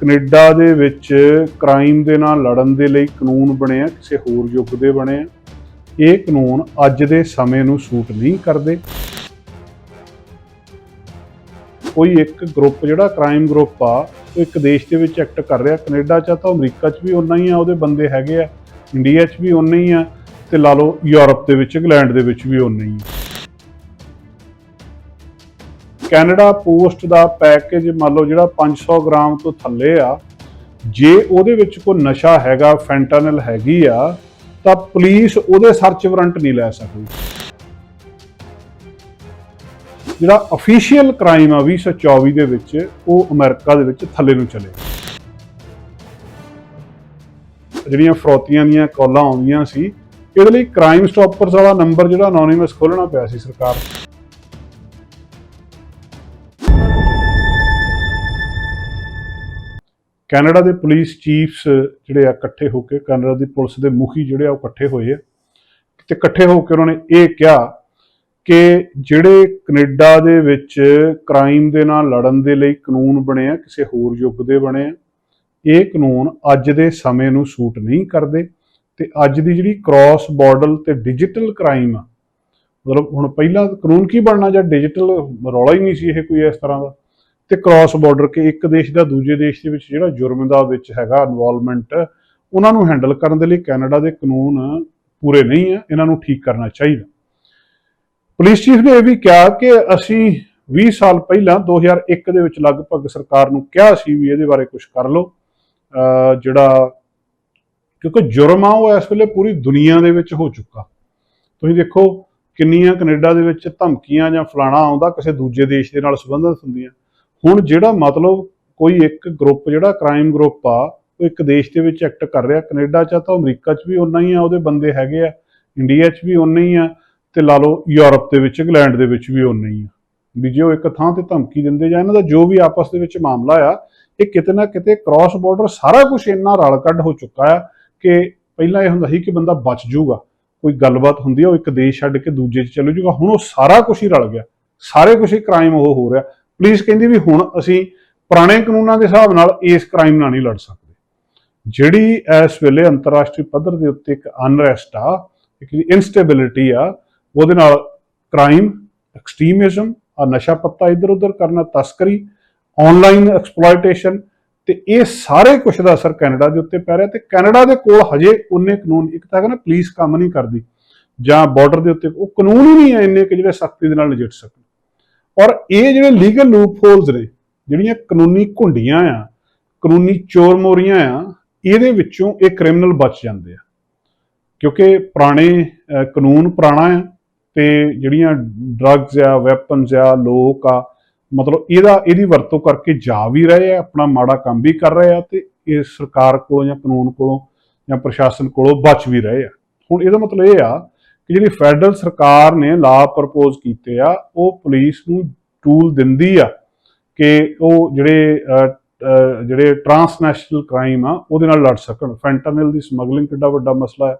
Canada ਦੇ ਵਿੱਚ crime ਦੇ ਨਾਲ ਲੜਨ ਦੇ ਲਈ ਕਾਨੂੰਨ ਬਣੇ ਆ, ਕਿਸੇ ਹੋਰ ਯੁੱਗ ਦੇ ਬਣੇ ਆ। ਇਹ ਕਾਨੂੰਨ ਅੱਜ ਦੇ ਸਮੇਂ ਨੂੰ ਸੂਟ ਨਹੀਂ ਕਰਦੇ। ਕੋਈ ਇੱਕ ਗਰੁੱਪ, ਜਿਹੜਾ ਕ੍ਰਾਈਮ ਗਰੁੱਪ ਆ, ਉਹ ਇੱਕ ਦੇਸ਼ ਦੇ ਵਿੱਚ ਐਕਟ ਕਰ ਰਿਹਾ। ਕੈਨੇਡਾ ਚ ਆ ਤਾਂ ਅਮਰੀਕਾ ਚ ਵੀ ਉਨਾ ਹੀ ਆ, ਉਹਦੇ ਬੰਦੇ ਹੈਗੇ ਆ। ਇੰਡੀਆ ਚ ਵੀ ਉਨਾ ਹੀ ਆ, ਤੇ ਲਾ ਲਓ ਯੂਰਪ ਦੇ ਵਿੱਚ, ਇੰਗਲੈਂਡ ਦੇ ਵਿੱਚ ਵੀ ਉਨਾ ਹੀ ਆ। ਕੈਨੇਡਾ ਪੋਸਟ ਦਾ ਪੈਕੇਜ ਮੰਨ ਲਓ ਜਿਹੜਾ 500 ਗ੍ਰਾਮ ਤੋਂ ਥੱਲੇ ਆ, ਜੇ ਉਹਦੇ ਵਿੱਚ ਕੋਈ ਨਸ਼ਾ ਹੈਗਾ, ਫੈਂਟਾਨਲ ਹੈਗੀ ਆ, ਤਾਂ ਪੁਲਿਸ ਉਹਦੇ ਸਰਚ ਵਾਰੰਟ ਨਹੀਂ ਲੈ ਸਕਦੀ ਜਿਹੜਾ ਅਫੀਸ਼ੀਅਲ ਕ੍ਰਾਈਮ ਆ 2024 ਦੇ ਵਿੱਚ, ਉਹ ਅਮਰੀਕਾ ਦੇ ਵਿੱਚ ਥੱਲੇ ਨੂੰ ਚਲੇ ਜਿਹੜੀਆਂ ਫਰੋਤੀਆਂ ਦੀਆਂ ਕਾਲਾਂ ਆਉਂਦੀਆਂ ਸੀ, ਇਹਦੇ ਲਈ ਕ੍ਰਾਈਮ ਸਟਾਪਰਸ ਵਾਲਾ ਨੰਬਰ ਜਿਹੜਾ ਅਨੋਨਿਮਸ ਖੋਲਣਾ ਪਿਆ ਸੀ ਸਰਕਾਰ ਨੂੰ। ਕੈਨੇਡਾ ਦੇ ਪੁਲਿਸ ਚੀਫਸ ਜਿਹੜੇ ਆ ਇਕੱਠੇ ਹੋ ਕੇ, ਕੈਨੇਡਾ ਦੀ ਪੁਲਿਸ ਦੇ ਮੁਖੀ ਜਿਹੜੇ ਆ ਉਹ ਇਕੱਠੇ ਹੋਏ ਆ। ਤੇ ਇਕੱਠੇ ਹੋ ਕੇ ਉਹਨਾਂ ਨੇ ਇਹ ਕਿਹਾ ਕਿ ਜਿਹੜੇ ਕੈਨੇਡਾ ਦੇ ਵਿੱਚ ਕ੍ਰਾਈਮ ਦੇ ਨਾਲ ਲੜਨ ਦੇ ਲਈ ਕਾਨੂੰਨ ਬਣੇ ਆ, ਕਿਸੇ ਹੋਰ ਯੁੱਗ ਦੇ ਬਣੇ ਆ, ਇਹ ਕਾਨੂੰਨ ਅੱਜ ਦੇ ਸਮੇਂ ਨੂੰ ਸੂਟ ਨਹੀਂ ਕਰਦੇ ਤੇ ਅੱਜ ਦੀ ਜਿਹੜੀ ਕ੍ਰਾਸ ਬਾਰਡਰ ਤੇ ਡਿਜੀਟਲ ਕ੍ਰਾਈਮ ਆ, ਮਤਲਬ ਹੁਣ ਪਹਿਲਾਂ ਕਾਨੂੰਨ ਕੀ ਬਣਨਾ ਜਾਂ ਡਿਜੀਟਲ ਰੌਲਾ ਹੀ ਨਹੀਂ ਸੀ ਇਹ ਕੋਈ ਇਸ ਤਰ੍ਹਾਂ ਦਾ। ਤੇ ਕ੍ਰਾਸ ਬਾਰਡਰ ਕਿ ਇੱਕ ਦੇਸ਼ ਦਾ ਦੂਜੇ ਦੇਸ਼ ਦੇ ਵਿੱਚ ਜਿਹੜਾ ਜੁਰਮ ਦਾ ਵਿੱਚ ਹੈਗਾ ਇਨਵੋਲਵਮੈਂਟ ਉਹਨਾਂ ਨੂੰ ਹੈਂਡਲ ਕਰਨ ਦੇ ਲਈ ਕੈਨੇਡਾ ਦੇ ਕਾਨੂੰਨ ਪੂਰੇ ਨਹੀਂ ਆ ਇਹਨਾਂ ਨੂੰ ਠੀਕ ਕਰਨਾ ਚਾਹੀਦਾ। ਪੁਲਿਸ ਚੀਫ ਨੇ ਇਹ ਵੀ ਕਿਹਾ ਕਿ ਅਸੀਂ 20 ਸਾਲ ਪਹਿਲਾਂ 2001 ਦੇ ਵਿੱਚ ਲਗਭਗ ਸਰਕਾਰ ਨੂੰ ਕਿਹਾ ਸੀ ਵੀ ਇਹਦੇ ਬਾਰੇ ਕੁਝ ਕਰ ਲਓ। ਜਿਹੜਾ, ਕਿਉਂਕਿ ਜੁਰਮ ਆ, ਉਹ ਇਸ ਵੇਲੇ ਪੂਰੀ ਦੁਨੀਆ ਦੇ ਵਿੱਚ ਹੋ ਚੁੱਕਾ। ਤੁਸੀਂ ਦੇਖੋ ਕਿੰਨੀਆਂ ਕੈਨੇਡਾ ਦੇ ਵਿੱਚ ਧਮਕੀਆਂ ਜਾਂ ਫਲਾਣਾ ਆਉਂਦਾ, ਕਿਸੇ ਦੂਜੇ ਦੇਸ਼ ਦੇ ਨਾਲ ਸੰਬੰਧਿਤ ਹੁੰਦੀਆਂ। ਹੁਣ ਜਿਹੜਾ ਮਤਲਬ ਕੋਈ ਇੱਕ ਗਰੁੱਪ ਜਿਹੜਾ ਕ੍ਰਾਈਮ ਗਰੁੱਪ ਆ, ਉਹ ਇੱਕ ਦੇਸ਼ ਦੇ ਵਿੱਚ ਐਕਟ ਕਰ ਰਿਹਾ, ਕੈਨੇਡਾ ਚ ਆ ਤਾਂ ਅਮਰੀਕਾ ਚ ਵੀ ਉਨਾ ਹੀ ਆ, ਉਹਦੇ ਬੰਦੇ ਹੈਗੇ ਆ, ਇੰਡੀਆ ਚ ਵੀ ਉਨਾ ਹੀ ਆ ਤੇ ਲਾ ਲਓ ਯੂਰਪ ਦੇ ਵਿੱਚ, ਇੰਗਲੈਂਡ ਦੇ ਵਿੱਚ ਵੀ ਉਨਾ ਹੀ ਆ। ਵੀ ਜੇ ਉਹ ਇੱਕ ਥਾਂ ਤੇ ਧਮਕੀ ਦਿੰਦੇ ਜਾਂ ਇਹਨਾਂ ਦਾ ਜੋ ਵੀ ਆਪਸ ਦੇ ਵਿੱਚ ਮਾਮਲਾ ਆ, ਇਹ ਕਿਤੇ ਨਾ ਕਿਤੇ ਕ੍ਰਾਸ ਬਾਰਡਰ ਸਾਰਾ ਕੁਝ ਇੰਨਾ ਰਲ ਕੱਢ ਹੋ ਚੁੱਕਾ ਆ ਕਿ ਪਹਿਲਾਂ ਇਹ ਹੁੰਦਾ ਸੀ ਕਿ ਬੰਦਾ ਬਚ ਜਾਊਗਾ, ਕੋਈ ਗੱਲਬਾਤ ਹੁੰਦੀ ਆ, ਉਹ ਇੱਕ ਦੇਸ਼ ਛੱਡ ਕੇ ਦੂਜੇ 'ਚ ਚਲੇ ਜਾਊਗਾ, ਹੁਣ ਉਹ ਸਾਰਾ ਕੁਝ ਹੀ ਰਲ ਗਿਆ, ਸਾਰੇ ਕੁਝ ਹੀ ਕ੍ਰਾਈਮ ਉਹ ਹੋ ਰਿਹਾ। ਪੁਲਿਸ ਕਹਿੰਦੀ ਵੀ ਹੁਣ ਅਸੀਂ ਪੁਰਾਣੇ ਕਾਨੂੰਨਾਂ ਦੇ ਹਿਸਾਬ ਨਾਲ ਇਸ ਕ੍ਰਾਈਮ ਨਾਲ ਨਹੀਂ ਲੜ ਸਕਦੇ। ਜਿਹੜੀ ਇਸ ਵੇਲੇ ਅੰਤਰਰਾਸ਼ਟਰੀ ਪੱਧਰ ਦੇ ਉੱਤੇ ਇੱਕ ਅਨਰੈਸਟ ਆ, ਇੱਕ ਇਨਸਟੇਬਿਲਿਟੀ ਆ, ਉਹਦੇ ਨਾਲ ਕ੍ਰਾਈਮ ਐਕਸਟ੍ਰੀਮਿਜ਼ਮ ਆ ਨਸ਼ਾ ਪੱਤਾ ਇੱਧਰ ਉੱਧਰ ਕਰਨਾ, ਤਸਕਰੀ ਆਨਲਾਈਨ ਐਕਸਪਲੋਇਟੇਸ਼ਨ ਤੇ ਇਹ ਸਾਰੇ ਕੁਝ ਦਾ ਅਸਰ ਕੈਨੇਡਾ ਦੇ ਉੱਤੇ ਪੈ ਰਿਹਾ ਤੇ ਕੈਨੇਡਾ ਦੇ ਕੋਲ ਹਜੇ ਉਨੇ ਕਾਨੂੰਨ, ਇੱਕ ਤਾਂ ਕਹਿੰਦਾ ਪੁਲਿਸ ਕੰਮ ਨਹੀਂ ਕਰਦੀ ਜਾਂ ਬਾਰਡਰ ਦੇ ਉੱਤੇ, ਉਹ ਕਾਨੂੰਨ ਹੀ ਨਹੀਂ ਹੈ ਇੰਨੇ ਕਿ ਜਿਹੜੇ ਸਖਤੀ ਦੇ ਨਾਲ ਨਜਿੱਠ ਸਕਣ। ਔਰ ਇਹ ਜਿਹੜੇ ਲੀਗਲ ਲੂਪ ਹੋਲਸ ਨੇ, ਜਿਹੜੀਆਂ ਕਾਨੂੰਨੀ ਘੁੰਡੀਆਂ ਆ, ਕਾਨੂੰਨੀ ਚੋਰ ਮੋਰੀਆਂ ਆ, ਇਹਦੇ ਵਿੱਚੋਂ ਇਹ ਕ੍ਰਿਮੀਨਲ ਬਚ ਜਾਂਦੇ ਆ। ਕਿਉਂਕਿ ਪੁਰਾਣੇ ਕਾਨੂੰਨ ਪੁਰਾਣਾ ਆ ਤੇ ਜਿਹੜੀਆਂ ਡਰੱਗਸ ਆ ਵੈਪਨਸ ਆ, ਲੋਕ ਆ, ਮਤਲਬ ਇਹਦਾ, ਇਹਦੀ ਵਰਤੋਂ ਕਰਕੇ ਜਾ ਵੀ ਰਹੇ ਆ, ਆਪਣਾ ਮਾੜਾ ਕੰਮ ਵੀ ਕਰ ਰਹੇ ਆ ਤੇ ਇਹ ਸਰਕਾਰ ਕੋਲੋਂ ਜਾਂ ਕਾਨੂੰਨ ਕੋਲੋਂ ਜਾਂ ਪ੍ਰਸ਼ਾਸਨ ਕੋਲੋਂ ਬਚ ਵੀ ਰਹੇ ਆ। ਹੁਣ ਇਹਦਾ ਮਤਲਬ ਇਹ ਆ ਕਿ ਜਿਹੜੀ ਫੈਡਰਲ ਸਰਕਾਰ ਨੇ ਲਾ ਪ੍ਰਪੋਜ਼ ਕੀਤੇ ਆ, ਉਹ ਪੁਲਿਸ ਨੂੰ ਟੂਲ ਦਿੰਦੀ ਆ ਕਿ ਉਹ ਜਿਹੜੇ ਜਿਹੜੇ ਟਰਾਂਸਨੈਸ਼ਨਲ ਕ੍ਰਾਈਮ ਆ, ਉਹਦੇ ਨਾਲ ਲੜ ਸਕਣ। ਫੈਂਟਾਨਲ ਦੀ ਸਮਗਲਿੰਗ ਕਿੱਡਾ ਵੱਡਾ ਮਸਲਾ ਹੈ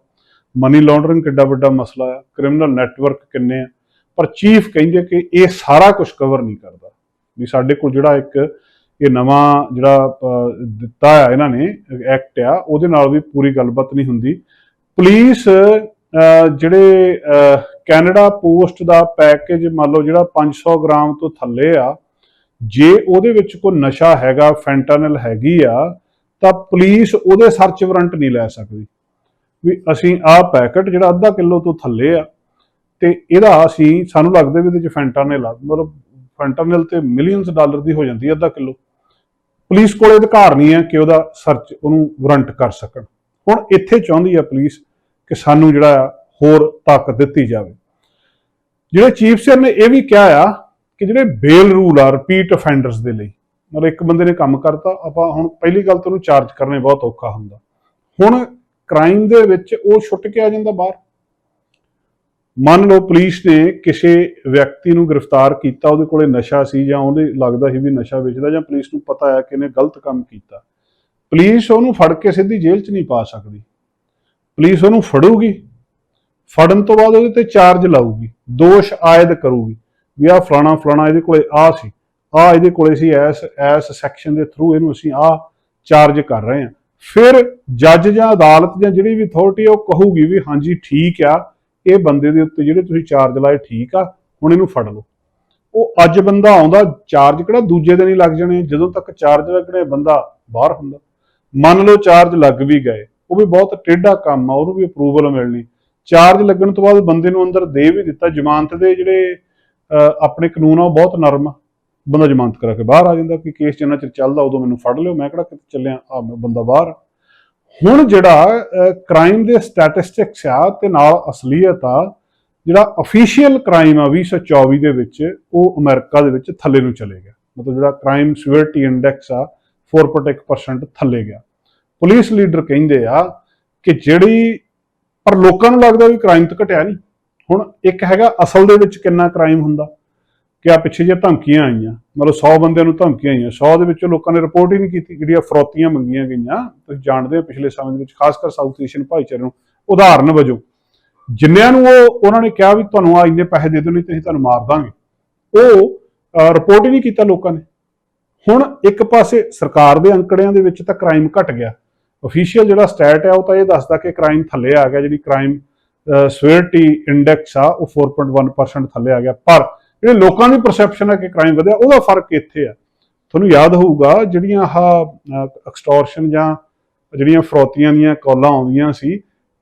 ਮਨੀ ਲਾਂਡਰਿੰਗ ਕਿੱਡਾ ਵੱਡਾ ਮਸਲਾ ਹੈ ਕ੍ਰਿਮੀਨਲ ਨੈਟਵਰਕ ਕਿੰਨੇ ਆ। ਪਰ ਚੀਫ ਕਹਿੰਦੇ ਕਿ ਇਹ ਸਾਰਾ ਕੁਝ ਕਵਰ ਨਹੀਂ ਕਰਦਾ। ਵੀ ਸਾਡੇ ਕੋਲ ਜਿਹੜਾ ਇੱਕ, ਇਹ ਨਵਾਂ ਜਿਹੜਾ ਦਿੱਤਾ ਆ ਇਹਨਾਂ ਨੇ ਐਕਟ ਆ, ਉਹਦੇ ਨਾਲ ਵੀ ਪੂਰੀ ਗੱਲਬਾਤ ਨਹੀਂ ਹੁੰਦੀ। ਪੁਲਿਸ ਜਿਹੜੇ ਕੈਨੇਡਾ ਪੋਸਟ ਦਾ ਪੈਕੇਜ ਮੰਨ ਲਓ ਜਿਹੜਾ 500 ਗ੍ਰਾਮ ਤੋਂ ਥੱਲੇ ਆ, ਜੇ ਉਹਦੇ ਵਿੱਚ ਕੋਈ ਨਸ਼ਾ ਹੈਗਾ, ਫੈਂਟਾਨਲ ਹੈਗੀ ਆ, ਤਾਂ ਪੁਲਿਸ ਉਹਦੇ ਸਰਚ ਵਾਰੰਟ ਨਹੀਂ ਲੈ ਸਕਦੀ। ਵੀ ਅਸੀਂ ਆਹ ਪੈਕਟ ਜਿਹੜਾ ਅੱਧਾ ਕਿਲੋ ਤੋਂ ਥੱਲੇ ਆ, ਤੇ ਇਹਦਾ ਅਸੀਂ, ਸਾਨੂੰ ਲੱਗਦਾ ਵੀ ਇਹਦੇ ਚ ਫੈਂਟਾਨਲ ਆ, ਮਤਲਬ ਫੈਂਟਾਨਲ ਤੇ ਮਿਲੀਅਨਸ ਡਾਲਰ ਦੀ ਹੋ ਜਾਂਦੀ ਹੈ ਅੱਧਾ ਕਿਲੋ। ਪੁਲਿਸ ਕੋਲ ਅਧਿਕਾਰ ਨਹੀਂ ਹੈ ਕਿ ਉਹਦਾ ਸਰਚ ਉਹਨੂੰ ਵਾਰੰਟ ਕਰ ਸਕਣ। ਹੁਣ ਇੱਥੇ ਚਾਹੁੰਦੀ ਹੈ ਪੁਲਿਸ ਕਿ ਸਾਨੂੰ ਜਿਹੜਾ ਆ ਹੋਰ ਤਾਕਤ ਦਿੱਤੀ ਜਾਵੇ। ਜਿਹੜੇ ਚੀਫ ਸਰ ਨੇ ਇਹ ਵੀ ਕਿਹਾ ਆ ਕਿ ਜਿਹੜੇ ਬੇਲ ਰੂਲ ਆ ਰਿਪੀਟ ਅਫੈਂਡਰਸ ਦੇ ਲਈ, ਮਤਲਬ ਇੱਕ ਬੰਦੇ ਨੇ ਕੰਮ ਕਰਤਾ, ਆਪਾਂ ਹੁਣ ਪਹਿਲੀ ਗੱਲ ਤਾਂ ਉਹਨੂੰ ਚਾਰਜ ਕਰਨੇ ਬਹੁਤ ਔਖਾ ਹੁੰਦਾ। ਹੁਣ ਕ੍ਰਾਈਮ ਦੇ ਵਿੱਚ ਉਹ ਛੁੱਟ ਕੇ ਆ ਜਾਂਦਾ ਬਾਹਰ। ਮੰਨ ਲਓ ਪੁਲਿਸ ਨੇ ਕਿਸੇ ਵਿਅਕਤੀ ਨੂੰ ਗ੍ਰਿਫਤਾਰ ਕੀਤਾ, ਉਹਦੇ ਕੋਲੇ ਨਸ਼ਾ ਸੀ ਜਾਂ ਉਹਦੇ ਲੱਗਦਾ ਸੀ ਵੀ ਨਸ਼ਾ ਵੇਚਦਾ ਜਾਂ ਪੁਲਿਸ ਨੂੰ ਪਤਾ ਹੈ ਕਿ ਇਹਨੇ ਗਲਤ ਕੰਮ ਕੀਤਾ। ਪੁਲਿਸ ਉਹਨੂੰ ਫੜ ਕੇ ਸਿੱਧੀ ਜੇਲ੍ਹ 'ਚ ਨਹੀਂ ਪਾ ਸਕਦੀ। ਪੁਲਿਸ ਉਹਨੂੰ ਫੜੂਗੀ, ਫੜਨ ਤੋਂ ਬਾਅਦ ਉਹਦੇ ਤੇ ਚਾਰਜ ਲਾਊਗੀ, ਦੋਸ਼ ਆਇਦ ਕਰੂਗੀ ਵੀ ਆ ਫਲਾਣਾ ਫਲਾਣਾ ਇਹਦੇ ਕੋਲੇ ਆ ਸੀ ਆ ਇਹਦੇ ਕੋਲੇ ਸੀ ਐਸ ਐਸ ਸੈਕਸ਼ਨ ਦੇ ਥਰੂ ਇਹਨੂੰ ਅਸੀਂ ਆ ਚਾਰਜ ਕਰ ਰਹੇ ਹਾਂ। ਫਿਰ ਜੱਜ ਜਾਂ ਅਦਾਲਤ ਜਾਂ ਜਿਹੜੀ ਵੀ ਅਥਾਰਟੀ ਉਹ ਕਹੂਗੀ ਵੀ ਹਾਂਜੀ ਠੀਕ ਆ, ਇਹ ਬੰਦੇ ਦੇ ਉੱਤੇ ਜਿਹੜੇ ਤੁਸੀਂ ਚਾਰਜ ਲਾਏ ਠੀਕ ਆ, ਹੁਣ ਇਹਨੂੰ ਫੜ ਲਓ। ਉਹ ਅੱਜ ਬੰਦਾ ਆਉਂਦਾ ਚਾਰਜ ਕਿਹੜਾ ਦੂਜੇ ਦਿਨ ਹੀ ਲੱਗ ਜਾਣੇ, ਜਦੋਂ ਤੱਕ ਚਾਰਜ ਲੱਗਣੇ ਬੰਦਾ ਬਾਹਰ ਹੁੰਦਾ। ਮੰਨ ਲਓ ਚਾਰਜ ਲੱਗ ਵੀ ਗਏ। ਉਹ ਵੀ ਬਹੁਤ ਟੇਢਾ ਕੰਮ ਆ, ਉਹਨੂੰ ਵੀ ਅਪਰੂਵਲ ਮਿਲਣੀ। ਚਾਰਜ ਲੱਗਣ ਤੋਂ ਬਾਅਦ ਬੰਦੇ ਨੂੰ ਅੰਦਰ ਦੇ ਵੀ ਦਿੱਤਾ, ਜ਼ਮਾਨਤ ਦੇ ਜਿਹੜੇ ਆਪਣੇ ਕਾਨੂੰਨ ਆ, ਉਹ ਬਹੁਤ ਨਰਮ ਆ। ਬੰਦਾ ਜ਼ਮਾਨਤ ਕਰਾ ਕੇ ਬਾਹਰ ਆ ਜਾਂਦਾ ਕਿ ਕੇਸ ਜਿੰਨਾ ਚਿਰ ਚੱਲਦਾ ਉਦੋਂ ਮੈਨੂੰ ਫੜ ਲਿਓ, ਮੈਂ ਕਿਹੜਾ ਕਿਤੇ ਚੱਲਿਆ ਆ ਬੰਦਾ ਬਾਹਰ ਹੁਣ ਜਿਹੜਾ ਕ੍ਰਾਈਮ ਦੇ ਸਟੈਟਿਸਟਿਕਸ ਆ ਤੇ ਨਾਲ ਅਸਲੀਅਤ ਆ, ਜਿਹੜਾ ਅਫੀਸ਼ੀਅਲ ਕ੍ਰਾਈਮ ਆ 2024 ਦੇ ਵਿੱਚ, ਉਹ ਅਮਰੀਕਾ ਦੇ ਵਿੱਚ ਥੱਲੇ ਨੂੰ ਚਲੇ ਗਿਆ। ਮਤਲਬ ਜਿਹੜਾ ਕ੍ਰਾਈਮ ਸਿਵਿਅਰਿਟੀ ਇੰਡੈਕਸ ਆ 4.1% ਥੱਲੇ ਗਿਆ। ਪੁਲਿਸ ਲੀਡਰ ਕਹਿੰਦੇ ਆ ਕਿ ਜਿਹੜੀ, ਪਰ ਲੋਕਾਂ ਨੂੰ ਲੱਗਦਾ ਵੀ ਕ੍ਰਾਈਮ ਤਾਂ ਘਟਿਆ ਨਹੀਂ। ਹੁਣ ਇੱਕ ਹੈਗਾ, ਅਸਲ ਦੇ ਵਿੱਚ ਕਿੰਨਾ ਕ੍ਰਾਈਮ ਹੁੰਦਾ? ਕਿ ਆ ਪਿੱਛੇ ਜੇ ਧਮਕੀਆਂ ਆਈਆਂ, ਮਤਲਬ 100 ਬੰਦਿਆਂ ਨੂੰ ਧਮਕੀਆਂ ਆਈਆਂ 100 ਦੇ ਵਿੱਚੋਂ ਲੋਕਾਂ ਨੇ ਰਿਪੋਰਟ ਹੀ ਨਹੀਂ ਕੀਤੀ, ਜਿਹੜੀਆਂ ਫਰੋਤੀਆਂ ਮੰਗੀਆਂ ਗਈਆਂ। ਤੁਸੀਂ ਜਾਣਦੇ ਹੋ ਪਿਛਲੇ ਸਮੇਂ ਦੇ ਵਿੱਚ, ਖਾਸ ਕਰ ਸਾਊਥ ਏਸ਼ੀਅਨ ਭਾਈਚਾਰੇ ਨੂੰ, ਉਦਾਹਰਨ ਵਜੋਂ, ਜਿੰਨਿਆਂ ਨੂੰ ਉਹ, ਉਹਨਾਂ ਨੇ ਕਿਹਾ ਵੀ ਤੁਹਾਨੂੰ ਆ ਇੰਨੇ ਪੈਸੇ ਦੇ ਦਿਓ, ਨਹੀਂ ਤੇ ਅਸੀਂ ਤੁਹਾਨੂੰ ਮਾਰ ਦਾਂਗੇ। ਉਹ ਰਿਪੋਰਟ ਹੀ ਨਹੀਂ ਕੀਤਾ ਲੋਕਾਂ ਨੇ। ਹੁਣ ਇੱਕ ਪਾਸੇ ਸਰਕਾਰ ਦੇ ਅੰਕੜਿਆਂ ਦੇ ਵਿੱਚ ਤਾਂ ਕ੍ਰਾਈਮ ਘਟ ਗਿਆ। ਅਫੀਸ਼ੀਅਲ ਜਿਹੜਾ ਸਟੈਟ ਹੈ, ਉਹ ਤਾਂ ਇਹ ਦੱਸਦਾ ਕਿ ਕ੍ਰਾਈਮ ਥੱਲੇ ਆ ਗਿਆ, ਜਿਹੜੀ ਕ੍ਰਾਈਮ ਸਵੇਅਰਟੀ ਇੰਡੈਕਸ ਆ, ਉਹ 4.1% ਥੱਲੇ ਆ ਗਿਆ। ਪਰ ਜਿਹੜੇ ਲੋਕਾਂ ਦੀ ਪਰਸੈਪਸ਼ਨ ਹੈ ਕਿ ਕ੍ਰਾਈਮ ਵਧਿਆ, ਉਹਦਾ ਫ਼ਰਕ ਇੱਥੇ ਆ। ਤੁਹਾਨੂੰ ਯਾਦ ਹੋਊਗਾ, ਜਿਹੜੀਆਂ ਆਹ ਐਕਸਟੋਰਸ਼ਨ ਜਾਂ ਜਿਹੜੀਆਂ ਫਰੋਤੀਆਂ ਦੀਆਂ ਕਾਲਾਂ ਆਉਂਦੀਆਂ ਸੀ,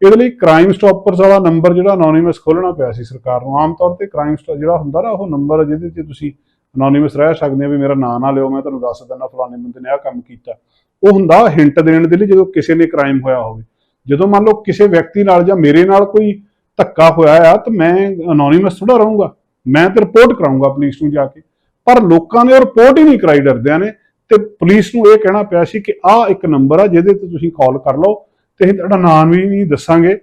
ਇਹਦੇ ਲਈ ਕ੍ਰਾਈਮ ਸਟਾਪਰਸ ਵਾਲਾ ਨੰਬਰ ਜਿਹੜਾ ਅਨੋਨਿਮਸ ਖੋਲਣਾ ਪਿਆ ਸੀ ਸਰਕਾਰ ਨੂੰ। ਆਮ ਤੌਰ ਤੇ ਕ੍ਰਾਈਮ ਜਿਹੜਾ ਹੁੰਦਾ ਨਾ, ਉਹ ਨੰਬਰ ਜਿਹਦੇ ਤੇ ਤੁਸੀਂ ਅਨੋਨਿਮਸ ਰਹਿ ਸਕਦੇ ਆ ਵੀ ਮੇਰਾ ਨਾਂ ਨਾ ਲਿਓ, ਮੈਂ ਤੁਹਾਨੂੰ ਦੱਸ ਦਿੰਦਾ, ਫਲਾਣੇ ਬੰਦੇ ਨੇ ਆਹ ਕੰਮ ਕੀਤਾ। ਉਹ ਹੁੰਦਾ ਹਿੰਟ ਦੇਣ ਦੇ ਲਈ ਜਦੋਂ ਕਿਸੇ ਨੇ ਕ੍ਰਾਈਮ ਹੋਇਆ ਹੋਵੇ। ਜਦੋਂ ਮੰਨ ਲਓ ਕਿਸੇ ਵਿਅਕਤੀ ਨਾਲ ਜਾਂ ਮੇਰੇ ਨਾਲ ਕੋਈ ਧੱਕਾ ਹੋਇਆ ਆ ਤਾਂ ਮੈਂ ਅਨੋਨਿਮਸ ਥੋੜਾ ਰਹੂੰਗਾ। ਮੈਂ ਤੇ ਰਿਪੋਰਟ ਕਰਾਉਂਗਾ ਪੁਲਿਸ ਨੂੰ ਜਾ ਕੇ। ਪਰ ਲੋਕਾਂ ਨੇ ਉਹ ਰਿਪੋਰਟ ਹੀ ਨਹੀਂ ਕਰਾਈ ਡਰਦਿਆਂ ਨੇ। ਤੇ ਪੁਲਿਸ ਨੂੰ ਇਹ ਕਹਿਣਾ ਪਿਆ ਸੀ ਕਿ ਆਹ ਇੱਕ ਨੰਬਰ ਆ ਜਿਹਦੇ ਤੇ ਤੁਸੀਂ ਕਾਲ ਕਰ ਲਓ ਤੇ ਅਸੀਂ ਤੁਹਾਡਾ ਨਾਮ ਵੀ ਨਹੀਂ ਦੱਸਾਂਗੇ।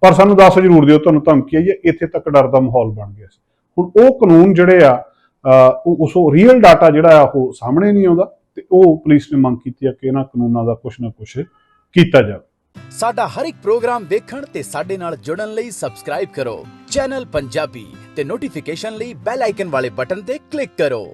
ਪਰ ਸਾਨੂੰ ਦੱਸ ਜ਼ਰੂਰ ਦਿਓ ਤੁਹਾਨੂੰ ਧਮਕੀ ਆਈ ਹੈ ਇੱਥੇ ਤੱਕ ਡਰ ਦਾ ਮਾਹੌਲ ਬਣ ਗਿਆ ਸੀ। ਹੁਣ ਉਹ ਕਾਨੂੰਨ ਜਿਹੜੇ ਆ ਅਹ, ਉਹ ਉਸ ਰੀਅਲ ਡਾਟਾ ਜਿਹੜਾ ਆ ਉਹ ਸਾਹਮਣੇ ਨਹੀਂ ਆਉਂਦਾ। ਤੇ ਉਹ ਪੁਲਿਸ ਨੇ ਮੰਗ ਕੀਤੀ ਹੈ ਕਿ ਇਹਨਾਂ ਕਾਨੂੰਨਾਂ ਦਾ ਕੁਝ ਨਾ ਕੁਝ ਕੀਤਾ ਜਾਵੇ। ਸਾਡਾ ਹਰ ਇੱਕ ਪ੍ਰੋਗਰਾਮ ਦੇਖਣ ਤੇ ਸਾਡੇ ਨਾਲ ਜੁੜਨ ਲਈ ਸਬਸਕ੍ਰਾਈਬ ਕਰੋ। ਚੈਨਲ ਪੰਜਾਬੀ ਤੇ ਨੋਟੀਫਿਕੇਸ਼ਨ ਲਈ ਬੈਲ ਆਈਕਨ ਵਾਲੇ ਬਟਨ ਤੇ ਕਲਿੱਕ ਕਰੋ।